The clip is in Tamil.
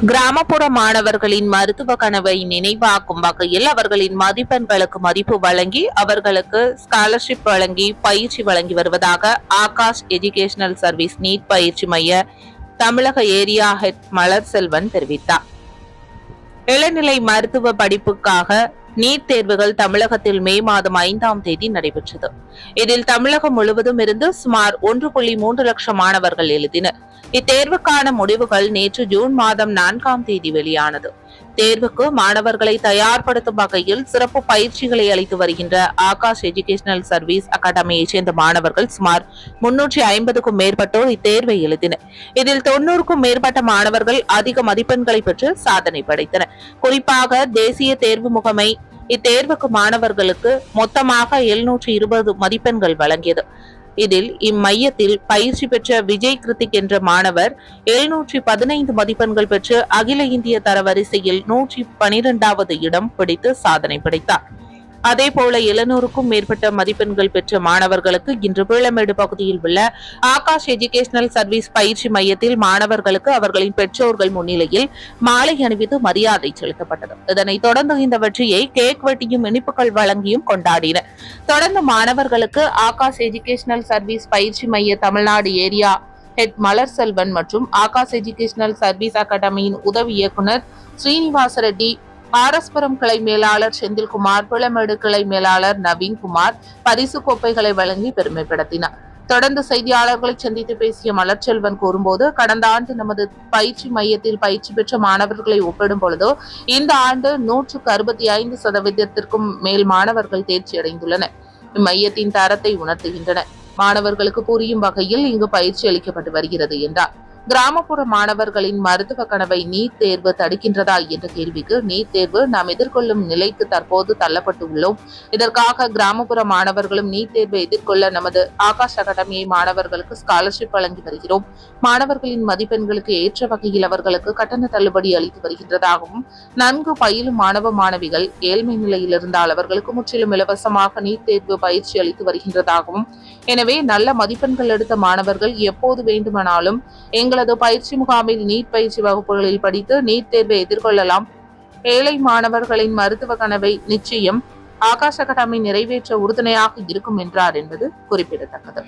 கிராமப்புற மாணவர்களின் மருத்துவ கனவை நினைவாக்கும் வகையில் அவர்களின் மதிப்பெண்களுக்கு மதிப்பு வழங்கி அவர்களுக்கு ஸ்காலர்ஷிப் வழங்கி பயிற்சி வழங்கி வருவதாக ஆகாஷ் எஜுகேஷனல் சர்வீஸ் நீட் பயிற்சி மைய தமிழக ஏரியா ஹெட் மலர் செல்வன் தெரிவித்தார். இளநிலை மருத்துவ படிப்புக்காக நீட் தேர்வுகள் தமிழகத்தில் மே மாதம் ஐந்தாம் தேதி நடைபெற்றது. இதில் தமிழகம் முழுவதும் இருந்து சுமார் ஒன்று புள்ளி மூன்று லட்சம் மாணவர்கள் எழுதினர். இத்தேர்வுக்கான முடிவுகள் நேற்று ஜூன் மாதம் நான்காம் தேதி வெளியானது. தேர்வுக்கு மாணவர்களை தயார்படுத்தும் வகையில் சிறப்பு பயிற்சிகளை அளித்து வருகின்ற ஆகாஷ் எஜுகேஷனல் சர்வீஸ் அகாடமியைச் சேர்ந்த மாணவர்கள் சுமார் முன்னூற்றி ஐம்பதுக்கும் மேற்பட்டோர் இத்தேர்வை எழுதினர். இதில் தொன்னூறுக்கும் மேற்பட்ட மாணவர்கள் அதிக மதிப்பெண்களை பெற்று சாதனை படைத்தனர். குறிப்பாக தேசிய தேர்வு முகமை இத்தேர்வுக்கு மாணவர்களுக்கு மொத்தமாக எழுநூற்றி இருபது மதிப்பெண்கள் வழங்கியது. இதில் இம்மையத்தில் பயிற்சி பெற்ற விஜய் கிருத்திக் என்ற மாணவர் எழுநூற்றி பதினைந்து மதிப்பெண்கள் பெற்று அகில இந்திய தரவரிசையில் நூற்றி பனிரெண்டாவது இடம் பிடித்து சாதனை படைத்தார். அதேபோல எழுநூறுக்கும் மேற்பட்ட மதிப்பெண்கள் பெற்ற மாணவர்களுக்கு இன்று பீளமேடு பகுதியில் உள்ள ஆகாஷ் எஜுகேஷனல் சர்வீஸ் பயிற்சி மையத்தில் மாணவர்களுக்கு அவர்களின் பெற்றோர்கள் முன்னிலையில் மாலை அணிவித்து மரியாதை செலுத்தப்பட்டது. இதனைத் தொடர்ந்து இந்த வெற்றியை கேக் வெட்டியும் இனிப்புகள் வழங்கியும் கொண்டாடினர். தொடர்ந்து மாணவர்களுக்கு ஆகாஷ் எஜுகேஷனல் சர்வீஸ் பயிற்சி மைய தமிழ்நாடு ஏரியா ஹெட் மலர் செல்வன் மற்றும் ஆகாஷ் எஜுகேஷனல் சர்வீஸ் அகாடமியின் உதவி இயக்குனர் ஸ்ரீனிவாச ரெட்டி ஆரஸ்புரம் கிளை மேலாளர் செந்தில்குமார் பிளமேடு கிளை மேலாளர் நவீன்குமார் பரிசு கோப்பைகளை வழங்கி பெருமைப்படுத்தினார். தொடர்ந்து செய்தியாளர்களை சந்தித்து பேசிய மலர்ச்செல்வன் கூறும்போது கடந்த ஆண்டு நமது பயிற்சி மையத்தில் பயிற்சி பெற்ற மாணவர்களை ஒப்பிடும் பொழுதோ இந்த ஆண்டு நூற்றுக்கு அறுபத்தி ஐந்து சதவீதத்திற்கும் மேல் மாணவர்கள் தேர்ச்சி அடைந்துள்ளனர். இம்மையத்தின் தரத்தை உணர்த்துகின்றன மாணவர்களுக்கு புரியும் வகையில் இங்கு பயிற்சி அளிக்கப்பட்டு வருகிறது என்றார். கிராமப்புற மாணவர்களின் மருத்துவ கனவை நீட் தேர்வு தடுக்கின்றதா என்ற கேள்விக்கு நீட் தேர்வு நாம் எதிர்கொள்ளும் நிலைக்கு தற்போது தள்ளப்பட்டு உள்ளோம். இதற்காக கிராமப்புற மாணவர்களும் நீட் தேர்வை எதிர்கொள்ள நமது ஆகாஷ் அகாடமியை மாணவர்களுக்கு ஸ்காலர்ஷிப் வழங்கி வருகிறோம். மாணவர்களின் மதிப்பெண்களுக்கு ஏற்ற வகையில் அவர்களுக்கு கட்டண தள்ளுபடி அளித்து வருகின்றதாகவும் நன்கு பயிலும் மாணவ மாணவிகள் ஏழ்மை நிலையில் இருந்தால் அவர்களுக்கு முற்றிலும் இலவசமாக நீட் தேர்வு பயிற்சி அளித்து வருகின்றதாகவும் எனவே நல்ல மதிப்பெண்கள் எடுத்த மாணவர்கள் எப்போது வேண்டுமானாலும் எங்கள் எங்களது பயிற்சி முகாமில் நீட் பயிற்சி வகுப்புகளில் படித்து நீட் தேர்வை எதிர்கொள்ளலாம். ஏழை மாணவர்களின் மருத்துவ கனவை நிச்சயம் ஆகாஷ் கடமை நிறைவேற்ற உறுதுணையாக இருக்கும் என்றார் என்பது குறிப்பிடத்தக்கது.